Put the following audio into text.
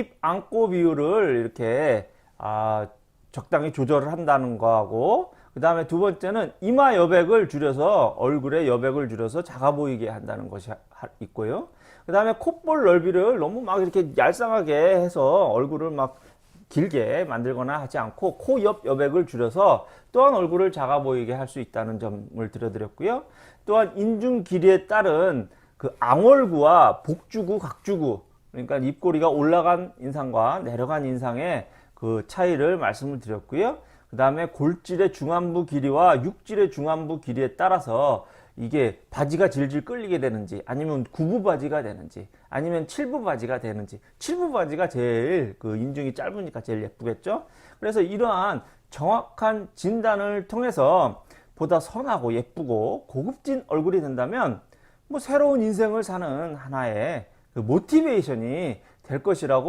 입 안고 비율을 이렇게 아, 적당히 조절을 한다는 거하고 그 다음에 두 번째는 이마 여백을 줄여서 얼굴의 여백을 줄여서 작아 보이게 한다는 것이 하- 있고요. 그 다음에 콧볼 넓이를 너무 막 이렇게 얄쌍하게 해서 얼굴을 막 길게 만들거나 하지 않고 코 옆 여백을 줄여서 또한 얼굴을 작아 보이게 할 수 있다는 점을 들어드렸고요. 또한 인중 길이에 따른 그 앙월구와 복주구, 각주구 그러니까 입꼬리가 올라간 인상과 내려간 인상의 그 차이를 말씀을 드렸고요. 그 다음에 골질의 중안부 길이와 육질의 중안부 길이에 따라서 이게 바지가 질질 끌리게 되는지 아니면 구부 바지가 되는지 아니면 칠부 바지가 되는지 칠부 바지가 제일 그 인중이 짧으니까 제일 예쁘겠죠 그래서 이러한 정확한 진단을 통해서 보다 선하고 예쁘고 고급진 얼굴이 된다면 뭐 새로운 인생을 사는 하나의 그 모티베이션이 될 것이라고